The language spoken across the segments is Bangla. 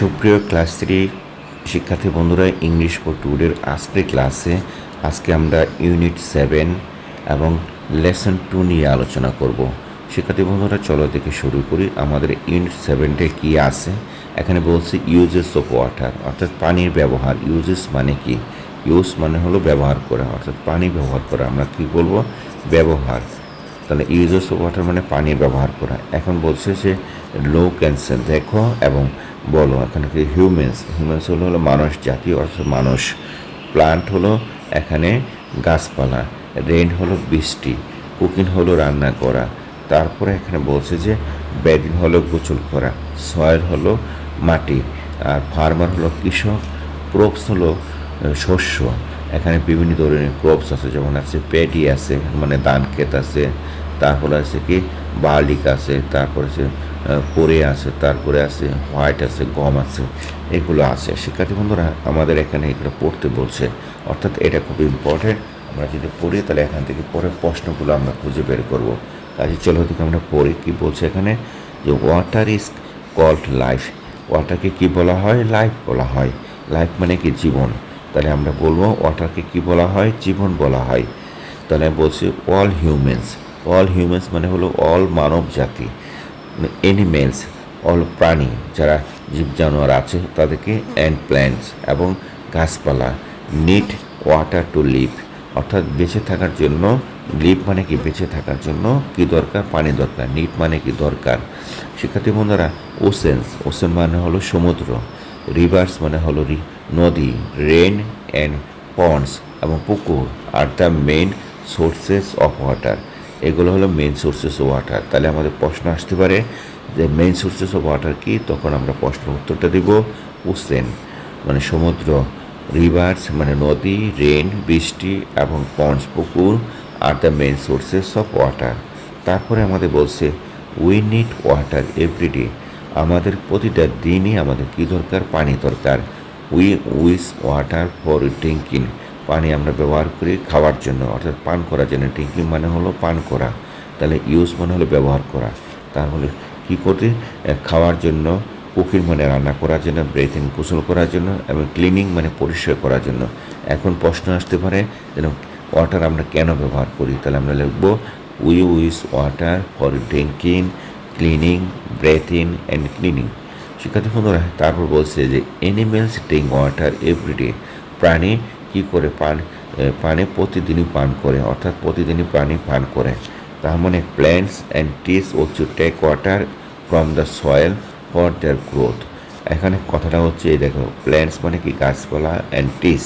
সুপ্রিয় ক্লাস থ্রি শিক্ষার্থী বন্ধুরা ইংলিশ ফর টুডের আজকের ক্লাসে আজকে আমরা ইউনিট সেভেন এবং লেসন টু নিয়ে আলোচনা করব। শিক্ষার্থী বন্ধুরা, চলো থেকে শুরু করি। আমাদের ইউনিট সেভেনটে কী আছে? এখানে বলছে ইউজেস অফ ওয়াটার অর্থাৎ পানির ব্যবহার। ইউজেস মানে কি? ইউজ মানে হলো ব্যবহার করা, অর্থাৎ পানি ব্যবহার করা। আমরা কি বলব? ব্যবহার। তাহলে ইউজেস অফ ওয়াটার মানে পানি ব্যবহার করা। এখন বলছে যে লো ক্যান্সার দেখো, এবং বলো, এখানে কি হিউম্যানস হিউম্যানস হলো হলো মানুষ জাতি অর্থাৎ মানুষ। প্লান্ট হলো, এখানে গাছপালা। রেন হলো, বৃষ্টি। কুকিং হলো, রান্না করা। তারপরে এখানে বলছে যে বেদিন হলো গোচল করা। সয়েল হলো, মাটি। আর ফার্মার হলো, কৃষক। ক্রপস হলো শস্য। এখানে বিভিন্ন ধরনের ক্রপস আছে, যেমন আছে পেডি আছে মানে ধান ক্ষেত আছে। তারপরে আছে কি, বার্লিক আছে। তারপরে আছে কোরে আছে, তারপরে আছে হোয়াইট আছে, গম আছে, এগুলো আছে। শিক্ষার্থী বন্ধুরা, আমাদের এখানে এগুলো পড়তে বলছে। অর্থাৎ এটা খুব ইম্পর্টেন্ট আমরা যদি পড়ি, তাহলে এখান থেকে পরে প্রশ্নগুলো আমরা খুঁজে বের করব। কাজে চলো দিকে আমরা পড়ি, কি বলছে এখানে? যে ওয়াটার ইজ কল্ড লাইফ ওয়াটারকে কি বলা হয়? লাইফ বলা হয়। লাইফ মানে কি? জীবন। তাহলে আমরা বলব ওয়াটারকে কি বলা হয়? জীবন বলা হয়। তাহলে বলছি অল হিউম্যানস অল হিউম্যানস মানে হলো অল মানব জাতি। এনিমেলস অল প্রাণী যারা জীব জানোয়ার আছে, তাদেরকে অ্যান্ড প্ল্যান্টস এবং গাছপালা নিড ওয়াটার টু লিভ অর্থাৎ বেঁচে থাকার জন্য লিভ মানে কি? বেঁচে থাকার জন্য কি দরকার? পানি দরকার। নিট মানে কি দরকার? শিক্ষার্থী বন্ধুরা ওসেন্স ওসেন মানে হলো সমুদ্র রিভার্স মানে হলো নদী রেন অ্যান্ড পন্ডস এবং পুকুর আর the main sources of water এগুলো হলো মেন সোর্সেস অফ ওয়াটার তাহলে আমাদের প্রশ্ন আসতে পারে যে মেন সোর্সেস অফ ওয়াটার কি? তখন আমরা প্রশ্ন উত্তরটা দিব ওসেন মানে সমুদ্র রিভার্স মানে নদী রেন বৃষ্টি এবং পন্ডস পুকুর আর the main sources of water তারপরে আমাদের বলছে উই নিড ওয়াটার এভরিডে আমাদের প্রতিটা দিনই আমাদের কী দরকার? পানি দরকার। We use water for drinking পানি আমরা ব্যবহার করি খাওয়ার জন্য। অর্থাৎ পান করার জন্য। ড্রিঙ্কিং মানে হলো পান করা। তাহলে ইউজ মানে হলো ব্যবহার করা। তাহলে কী করতে? খাওয়ার জন্য, কুকিং মানে রান্না করার জন্য ব্রেথিং গোসল করার জন্য এবং ক্লিনিং মানে পরিষ্কার করার জন্য। এখন প্রশ্ন আসতে পারে, যেন ওয়াটার আমরা কেন ব্যবহার করি? তাহলে আমরা লিখব we use water for drinking cleaning breathing and cleaning শিক্ষার্থী বন্ধুরা, তারপর বলছে যে এনিমেলস ড্রিঙ্ক ওয়াটার এভরিডে প্রাণী কী করে পান পানি প্রতিদিনই পান করে, অর্থাৎ প্রতিদিনই পানি পান করে। তার মানে plants and trees also take water from the soil for their growth এখানে কথাটা হচ্ছে, এই দেখো প্ল্যান্টস মানে কি? গাছপালা অ্যান্ড ট্রিজ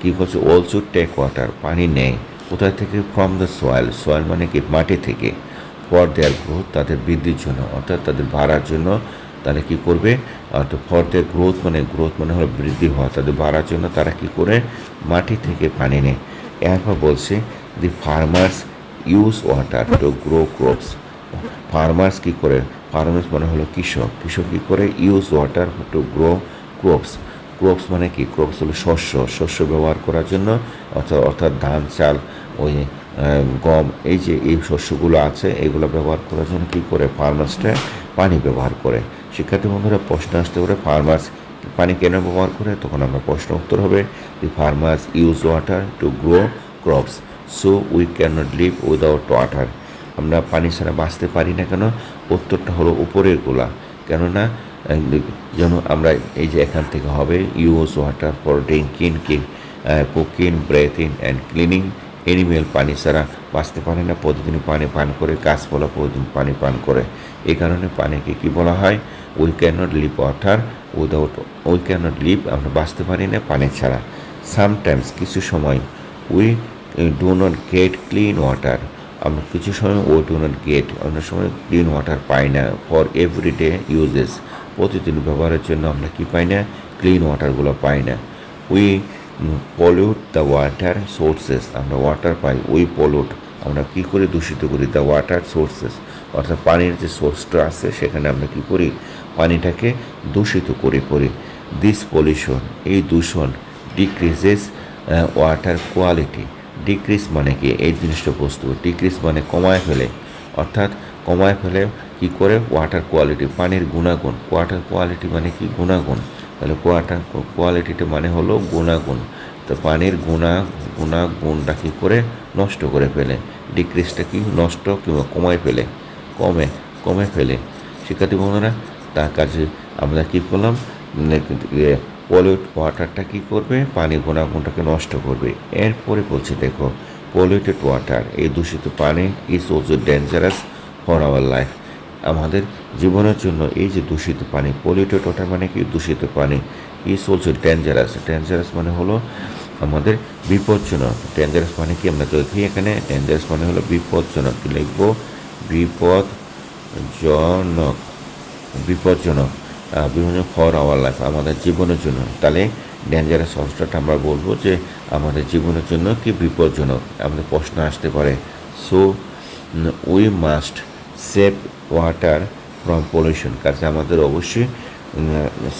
কী করছে অলসো টেক ওয়াটার পানি নেয়। কোথায় থেকে? ফ্রম দ্য সয়েল সয়েল মানে কি? মাটি থেকে। ফর দেয়ার গ্রোথ তাদের বৃদ্ধির জন্য, অর্থাৎ তাদের বাড়ার জন্য তারা কি করবে? অর্থাৎ ফর দেয়ার গ্রোথ মানে গ্রোথ মানে হলো বৃদ্ধি হওয়া, তাদের বাড়ার জন্য তারা কি করে? মাটি থেকে পানি নেয়। এরপর বলছে the farmers use water to grow crops farmers কি করে? ফার্মার্স মানে হলো কৃষক। কৃষক কী করে? Use water to grow crops crops মানে কি? ক্রপস হলো শস্য। শস্য ব্যবহার করার জন্য অর্থাৎ অর্থাৎ ধান, চাল, ওই গম, এই যে, এই শস্যগুলো আছে, এগুলো ব্যবহার করার জন্য কী করে? ফার্মার্সটা পানি ব্যবহার করে। শিক্ষার্থী বন্ধুরা, প্রশ্ন আসতে পারে ফার্মার্স পানি কেন ব্যবহার করে? তখন আমরা প্রশ্ন উত্তর হবে the farmers use water to grow crops so we can not live without water আমরা পানি ছাড়া বাঁচতে পারি না কেন? উত্তরটা হলো উপরের গোলা। কেননা যেন আমরা এই যে এখান থেকে হবে ইউজ ওয়াটার ফর ড্রিঙ্কিং কি cooking breathing and cleaning animal পানি ছাড়া বাঁচতে পারে না, প্রতিদিন পানি পান করে, গাছপালা প্রতিদিন পানি পান করে। এই কারণে পানিকে কি বলা হয়? We can not live water without we can not live আমরা বাঁচতে পারি না পানি ছাড়া। সামটাইমস কিছু সময় we do not get clean water আমরা কিছু সময় ও ডু নট গেট অন্য সময় ক্লিন ওয়াটার পাই না। ফর এভরিডে ইউজেস প্রতিদিন ব্যবহারের জন্য আমরা কি পাই না? ক্লিন ওয়াটারগুলো পাই না। We pollute the water sources আমরা ওয়াটার পাই উই পলিউট আমরা কি করে দূষিত করি? দ্য ওয়াটার সোর্সেস অর্থাৎ পানির যে সোর্সটা আছে, সেখানে আমরা কি করি? পানিটাকে দূষিত করে পড়ি। দিস পলিউশন এই দূষণ ডিক্রিজেস ওয়াটার কোয়ালিটি ডিক্রিজ মানে কি? এই জিনিসটা বস্তু। ডিক্রিজ মানে কমায় ফেলে। অর্থাৎ কমায় ফেলে কি করে? ওয়াটার কোয়ালিটি পানির গুণাগুণ। ওয়াটার কোয়ালিটি মানে কি? গুণাগুণ। তাহলে ওয়াটার কোয়ালিটিটা মানে হলো গুণাগুণ। তো পানির গুণা, গুণাগুণটা কী করে? নষ্ট করে ফেলে। ডিক্রিজটা কি? নষ্ট কিংবা কমায় ফেলে। কমে কমে ফেলে। শিক্ষার্থী বন্ধুরা, তার কাছে আমরা কী করলাম? পলিউট ওয়াটারটা কী করবে? পানির গুণাগুণটাকে নষ্ট করবে। এরপরে বলছে, দেখো পলিউটেড ওয়াটার এই দূষিত পানি is also dangerous for our life আমাদের জীবনের জন্য এই যে দূষিত পানি পলিউটেড ওয়াটার মানে কি? দূষিত পানি। ইজ অলসো ডেঞ্জারাস ডেঞ্জারাস মানে হলো আমাদের বিপজ্জনক। ডেঞ্জারাস মানে কি? আমরা দেখি এখানে ডেঞ্জারাস মানে হলো বিপজ্জনক কি লিখব? বিপদজনক বিপজ্জনক। বিভিন্ন ফর আওয়ার লাইফ আমাদের জীবনের জন্য। তাহলে ডেঞ্জারাস অবস্থাটা আমরা বলব যে আমাদের জীবনের জন্য কি বিপজ্জনক? আমাদের প্রশ্ন আসতে পারে। So we must save water from pollution কাজে আমাদের অবশ্যই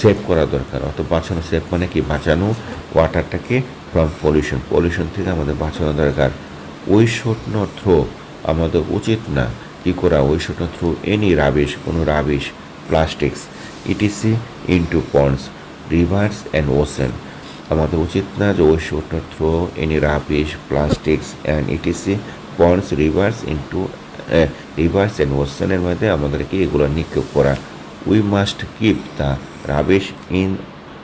সেভ করা দরকার। অত বাঁচানো সেভ মানে কি? বাঁচানো ওয়াটারটাকে ফ্রম পলিউশন পলিউশন থেকে আমাদের বাঁচানো দরকার। ওই শুড থ্রো আমাদের উচিত না কী করা। We should throw any rubbish কোনো rubbish plastics etc into ponds rivers and ocean আমাদের উচিত না যে we should throw any rubbish plastics and etc ponds rivers into rivers and ওশেনের মধ্যে আমাদেরকে এগুলো নিক্ষেপ করা। We must keep the rubbish in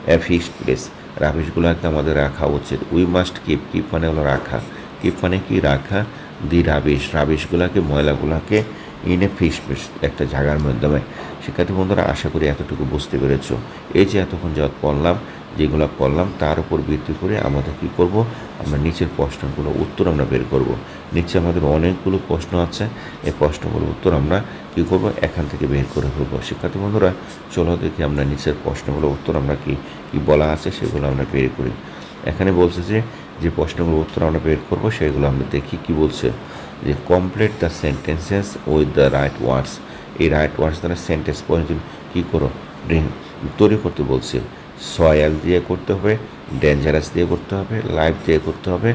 a fixed place রাবিশগুলোকে আমাদের রাখা উচিত। উই মাস্ট কিপ কিপ মানে হলো রাখা। কিপ মানে কি? রাখা। দি রাবিশ রাবিশগুলোকে, ময়লাগুলোকে ইন এ ফিক্সড প্লেস একটা জায়গার মাধ্যমে। শিক্ষার্থী বন্ধুরা, আশা করি এতটুকু বুঝতে পেরেছ। এই যে এতক্ষণ যা পড়লাম যেগুলো পড়লাম, তার উপর ভিত্তি করে আমাদের কি করব? আমরা নিচের প্রশ্নগুলো উত্তর আমরা বের করব। নিচে আমাদের অনেকগুলো প্রশ্ন আছে। এই প্রশ্নগুলোর উত্তর আমরা কি করব? এখান থেকে বের করে ফেলব। শিক্ষার্থী বন্ধুরা, চলো দেখি আমরা নিচের প্রশ্নগুলোর উত্তর আমরা কি কি বলা আছে সেগুলো আমরা বের করি। এখানে বলছে যে যে প্রশ্নগুলোর উত্তর আমরা বের করব সেগুলো আমরা দেখি কি বলছে। যে complete the sentences with the right words এই রাইট ওয়ার্ডস দ্বারা সেন্টেন্স পর্যন্ত কী করো? তৈরি করতে বলছে। সয়াল দিয়ে করতে হবে ডেঞ্জারাস দিয়ে করতে হবে লাইফ দিয়ে করতে হবে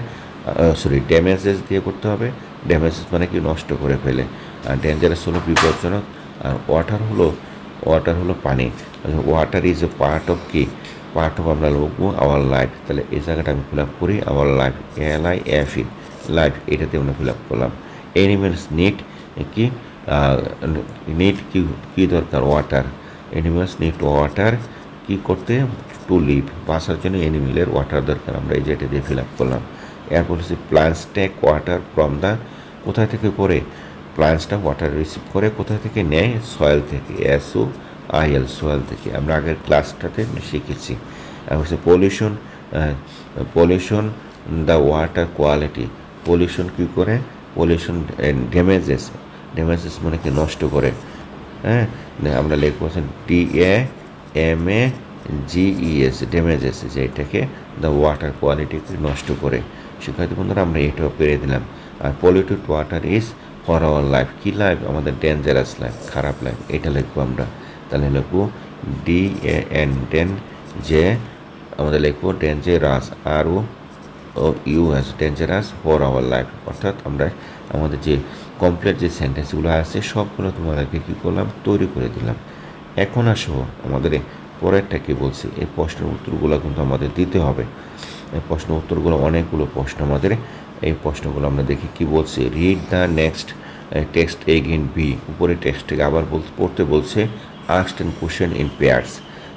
সরি ড্যামেজেস দিয়ে করতে হবে। ড্যামেজেস মানে কি? নষ্ট করে ফেলে। আর ডেঞ্জারাস হলো বিপজ্জনক। আর ওয়াটার হলো ওয়াটার হলো পানি। Water is a part of কি? পার্ট অফ আমরা লিখব আওয়ার লাইফ তাহলে এই জায়গাটা আমি ফিল আপ করি our life L I F E life এটাতে আমরা ফিল আপ করলাম। এনিমেলস নিট কি? নিড কি, কী দরকার? ওয়াটার এনিমেলস নিট ওয়াটার কি করতে টু লিভ বাঁচার জন্য এনিমেলের ওয়াটার দরকার। আমরা এই যেটা দিয়ে ফিল আপ করলাম। এরপর হচ্ছে plants take water from the কোথায় থেকে করে? প্লান্টসটা ওয়াটার রিসিভ করে কোথায় থেকে নেয়? সয়েল থেকে এসও আইএল সয়েল থেকে। আমরা আগের ক্লাসটাতে শিখেছি। আর হচ্ছে pollution pollution the water quality pollution কী করে? পলিউশন ড্যামেজেস ড্যামেজেস মানে কি? নষ্ট করে। হ্যাঁ? আমরা লিখব D A M A G E S damages যেটাকে দ্য ওয়াটার কোয়ালিটিকে নষ্ট করে। শিক্ষার্থী বন্ধুরা, আমরা এটাও পেরে দিলাম। আর polluted water is for our life key life আমাদের ডেঞ্জারাস লাইফ খারাপ লাইফ এটা লিখব আমরা। তাহলে লিখব ডি এন ডেন যে আমাদের লিখব ডেঞ্জারাস আর ও ও ইউএস ডেঞ্জারাস ফর আওয়ার লাইফ অর্থাৎ আমরা আমাদের যে কমপ্লিট যে সেন্টেন্সগুলো আছে, সবগুলো তোমাদেরকে কী করলাম? তৈরি করে দিলাম। এখন আসো, আমাদের পরেরটা কী বলছি? এই প্রশ্নের উত্তরগুলো কিন্তু আমাদের দিতে হবে। এই প্রশ্ন উত্তরগুলো, অনেকগুলো প্রশ্ন আমাদের। এই প্রশ্নগুলো আমরা দেখি কি বলছে? Read the next text again B উপরে টেক্সটকে আবার বল, পড়তে বলছে ask and question in pairs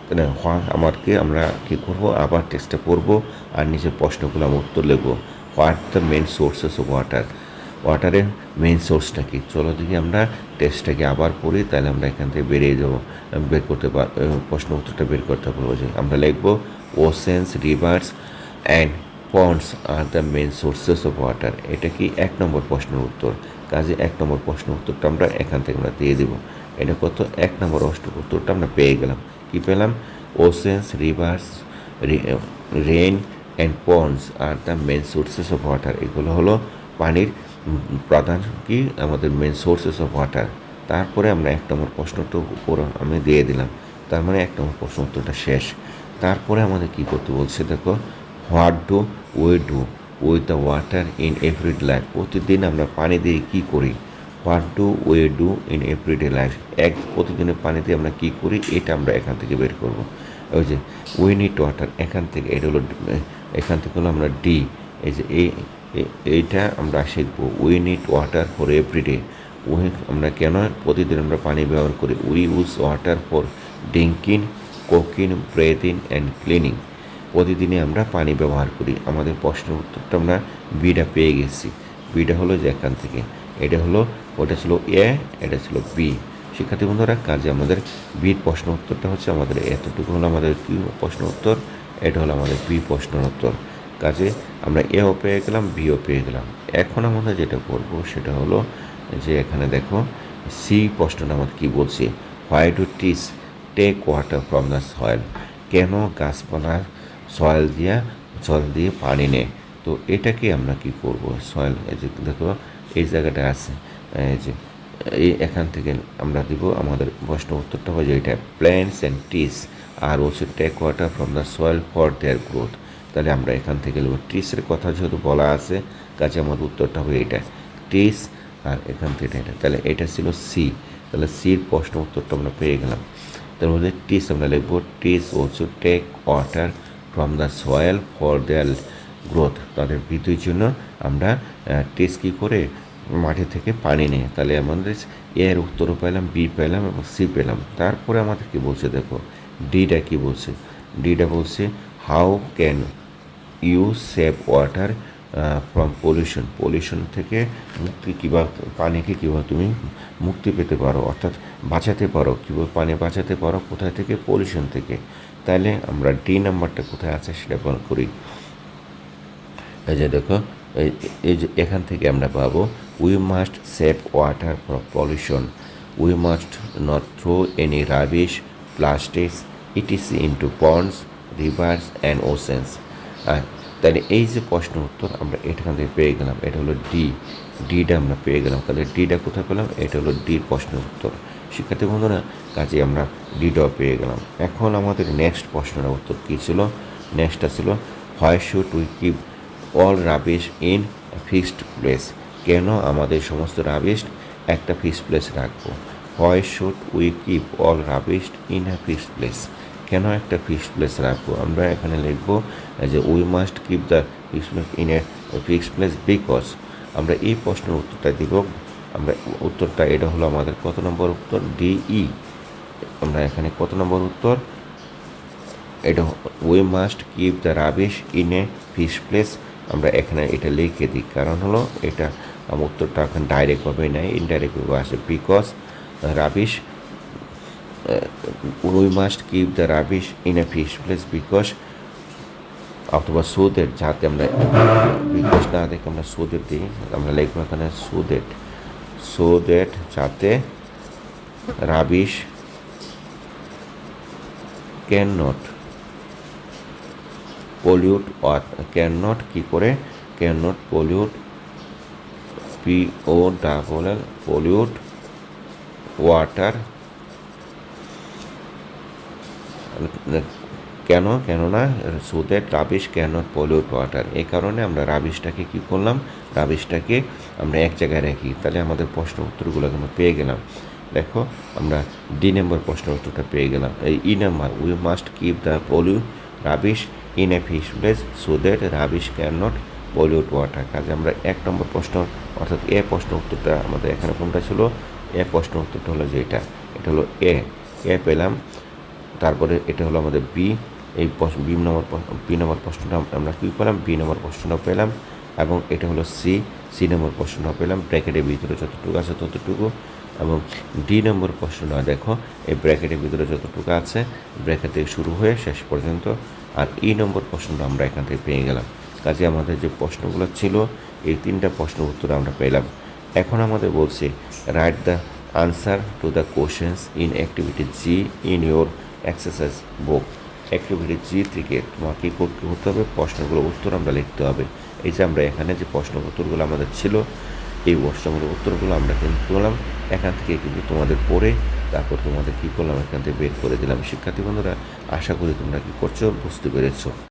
তাহলে হয় আমাকে আমরা কী করব? আবার টেক্সটটা পড়ব, আর নিজের প্রশ্নগুলো আমরা উত্তর লিখব। What the main sources of water ওয়াটারের main সোর্সটা কি? চলো দেখি আমরা টেস্টটাকে আবার পড়ি, তাহলে আমরা এখান থেকে বেরিয়ে যাব। বের করতে পার প্রশ্ন উত্তরটা বের করতে পারব যে, আমরা লিখব oceans rivers and ponds R the main sources of water এটা কি এক নম্বর প্রশ্নের উত্তর? কাজে এক নম্বর প্রশ্ন উত্তরটা আমরা এখান থেকে আমরা দিয়ে দেবো। এটা কত? এক নম্বর অষ্ট উত্তরটা আমরা পেয়ে গেলাম। কি পেলাম? Oceans rivers rain and ponds R the main sources of water এগুলো হলো পানির প্রধান কি? আমাদের মেন সোর্সেস অফ ওয়াটার তারপরে আমরা এক নম্বর প্রশ্নটা উপর আমি দিয়ে দিলাম। তার মানে এক নম্বর প্রশ্ন উত্তরটা শেষ। তারপরে আমাদের কি করতে বলছে দেখো? What do we do with the water in every life প্রতিদিন আমরা পানি দিয়ে কি করি? What do we do in everyday life এক প্রতিদিনের পানিতে আমরা কী করি? এটা আমরা এখান থেকে বের করব। ওই যে উই নিড ওয়াটার এখান থেকে, এটা হলো, এখান থেকে হলো আমরা ডি এই যে এ- এইটা আমরা শিখব we need water for everyday we আমরা কেন প্রতিদিন আমরা পানি ব্যবহার করি? We use water for drinking cooking breathing and cleaning প্রতিদিনই আমরা পানি ব্যবহার করি। আমাদের প্রশ্নের উত্তরটা আমরা বিটা পেয়ে গেছি। বিটা হলো যে এখান থেকে। এটা হলো, ওটা ছিল এ এটা ছিল বি শিক্ষার্থী বন্ধুরা, কাজে আমাদের বির প্রশ্ন উত্তরটা হচ্ছে আমাদের এতটুকু হলো আমাদের কি প্রশ্ন উত্তর, এটা হলো আমাদের বি প্রশ্নের উত্তর। কাজে আমরা এও পেয়ে গেলাম বিও পেয়ে গেলাম। এখন আমরা যেটা করব সেটা হলো যে এখানে দেখো সি প্রশ্নটা আমাদের কী বলছে? Why do trees take water from the soil কেন গাছপালা সয়েল দিয়ে জল দিয়ে পানি নেয়? তো এটাকে আমরা কি করব? সয়েল এই যে দেখো, এই জায়গাটা আছে, এই যে, এই এখান থেকে আমরা দিব, আমাদের প্রশ্ন উত্তরটা হবে যে এটা plants and trees R also take water from the soil for their growth তাহলে আমরা এখান থেকে নেব। টিসের কথা যেহেতু বলা আছে, কাজে আমার উত্তরটা হবে এটা। টিস আর এখান থেকে এটা। তাহলে এটা ছিল সি তাহলে সির প্রশ্ন উত্তরটা আমরা পেয়ে গেলাম। তার মধ্যে টিস আমরা লিখব trees also take water from the soil for their growth তাদের বৃদ্ধির জন্য আমরা টেস কী করে মাটি থেকে পানি নেই তাহলে আমাদের এর উত্তরও পেলাম বি পেলাম এবং সি পেলাম। তারপরে আমাদের কি বলছে দেখো? ডিটা কি বলছে? ডিটা বলছে how can you save water from pollution pollution থেকে মুক্তি কীভাবে পানিকে কীভাবে তুমি মুক্তি পেতে পারো, অর্থাৎ বাঁচাতে পারো। কীভাবে পানি বাঁচাতে পারো কোথায় থেকে? পলিউশন থেকে। তাহলে আমরা ডি নাম্বারটা কোথায় আছে সেটা করি। এই যে দেখো, এই যে এখান থেকে আমরা পাবো we must save water from pollution we must not throw any rubbish plastics etc into ponds rivers and oceans তাহলে এই যে প্রশ্ন উত্তর আমরা এখান থেকে পেয়ে গেলাম, এটা হলো ডি ডিটা আমরা পেয়ে গেলাম। তাহলে ডিটা কোথায় পেলাম? এটা হলো ডির প্রশ্ন উত্তর। শিক্ষার্থী বন্ধুরা কাজে আমরা ডিটাও পেয়ে গেলাম। এখন আমাদের নেক্সট প্রশ্নের উত্তর কী ছিল? নেক্সটটা ছিল why should we keep all rubbish in fixed place কেন আমাদের সমস্ত রাবিশ একটা ফিক্সড প্লেস রাখব? Why should we keep all rubbish in a fixed place কেন একটা ফিক্সড প্লেস রাখব? আমরা এখানে লিখব যে we must keep the fixed in a fixed place because আমরা এই প্রশ্নের উত্তরটা দিব। আমরা উত্তরটা, এটা হলো আমাদের কত নম্বর উত্তর? ডিই আমরা এখানে কত নম্বর উত্তর? এটা we must keep the rubbish in a fish place আমরা এখানে এটা লিখে দিই। কারণ হলো, এটা, উত্তরটা এখন ডাইরেক্টভাবে নেয় ইনডাইরেক্টভাবে আসে। Because rubbish we must keep the rubbish in a fish place because অথবা সুদের যাতে আমরা বিকজ না দেখে আমরা সুদের দিই, আমরা লিখব এখানে সুদেট সুদেট যাতে rubbish can not pollute can not কী করে? Can not pollute P O double pollute water কেন? কেননা so that rubbish can not pollute water এই কারণে আমরা রাবিশটাকে কী করলাম? রাবিশটাকে আমরা এক জায়গায় রাখি, তাহলে আমাদের প্রশ্ন উত্তরগুলো কিন্তু পেয়ে গেলাম। দেখো, আমরা ডি নম্বর প্রশ্ন উত্তরটা পেয়ে গেলাম। এই E number we must keep the পলিউ rubbish in a fish place so that rubbish can not pollute water কাজে আমরা এক নম্বর প্রশ্ন, অর্থাৎ এ প্রশ্ন উত্তরটা আমাদের এখানে কোনটা ছিল? এ প্রশ্ন উত্তরটা হলো যে এটা এটা হলো এ। এ পেলাম তারপরে এটা হলো আমাদের বি এই বি নম্বর বি নম্বর প্রশ্নটা আমরা কী পেলাম? বি নম্বর প্রশ্নটা পেলাম এবং এটা হলো সি সি নম্বর প্রশ্নটা পেলাম। ব্র্যাকেটের ভিতরে যতটুকু আছে ততটুকু এবং ডি নম্বর প্রশ্নটা দেখো, এই ব্র্যাকেটের ভিতরে যতটুকু আছে, ব্র্যাকেট থেকে শুরু হয়ে শেষ পর্যন্ত আর ই নম্বর প্রশ্নটা আমরা এখান থেকে পেয়ে গেলাম। কাজে আমাদের যে প্রশ্নগুলো ছিল, এই তিনটা প্রশ্ন উত্তর আমরা পেলাম। এখন আমাদের বলছে write the answer to the questions in activity G in your exercise book activity G থেকে তোমাকে করতে করতে হবে, প্রশ্নগুলো উত্তর আমরা লিখতে হবে। এই যে আমরা এখানে যে প্রশ্ন উত্তরগুলো আমাদের ছিল, এই প্রশ্নগুলোর উত্তরগুলো আমরা কিন্তু করলাম এখান থেকে কিন্তু তোমাদের পড়ে, তারপর তোমাদের কী করলাম, এখান থেকে বের করে দিলাম। শিক্ষার্থী বন্ধুরা, আশা করি তোমরা কী করছ, বুঝতে পেরেছ।